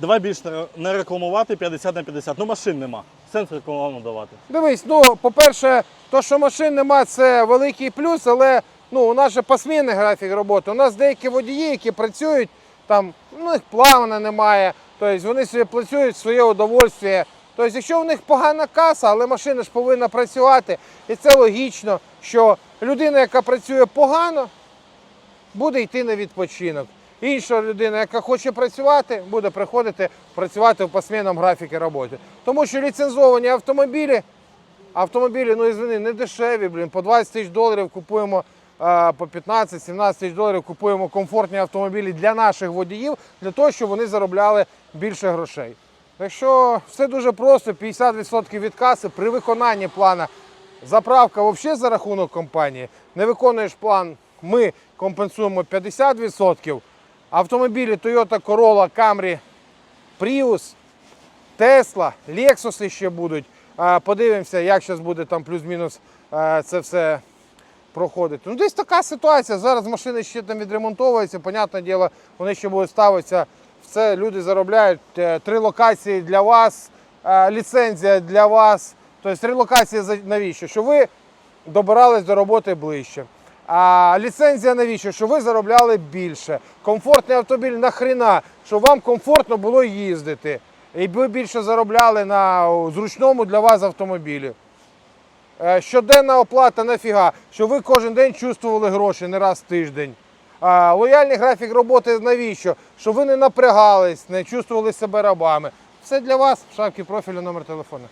Давай більш не- рекламувати 50 на 50. Ну машин нема. Сенс рекламу давати. Дивись, ну, по-перше, то, що машин нема, це великий плюс, але ну, у нас же посмінний графік роботи. У нас деякі водії, які працюють, там, ну, їх плавно немає, тобто вони собі працюють в своє удовольствие. Тобто, якщо у них погана каса, але машина ж повинна працювати, і це логічно, що людина, яка працює погано, буде йти на відпочинок. Інша людина, яка хоче працювати, буде приходити працювати в посмінному графіку роботи. Тому що ліцензовані автомобілі, автомобілі, ну ізвини, не дешеві, блін, по 20 тисяч доларів купуємо, по 15-17 тисяч доларів купуємо комфортні автомобілі для наших водіїв, для того, щоб вони заробляли більше грошей. Так що все дуже просто, 50% від каси при виконанні плана. Заправка взагалі за рахунок компанії. Не виконуєш план, ми компенсуємо 50%. Автомобілі Toyota Corolla, Camry, Prius, Tesla, Lexus ще будуть. Подивимося, як зараз буде там плюс-мінус це все проходити. Ну, десь така ситуація. Зараз машини ще там відремонтовуються, понятне діло, вони ще будуть ставитися. Все, люди заробляють Е, три локації для вас, е, ліцензія для вас. Тобто три локації навіщо? Що ви добирались до роботи ближче. А ліцензія навіщо? Що ви заробляли більше. Комфортний автомобіль нахрена, щоб вам комфортно було їздити. І ви більше заробляли на зручному для вас автомобілі. Е, Щоденна оплата нафіга, щоб ви кожен день чувствували гроші не раз в тиждень. А, лояльний графік роботи навіщо? Щоб ви не напрягались, не чувствували себе рабами. Все для вас, в шапці профілю номер телефону.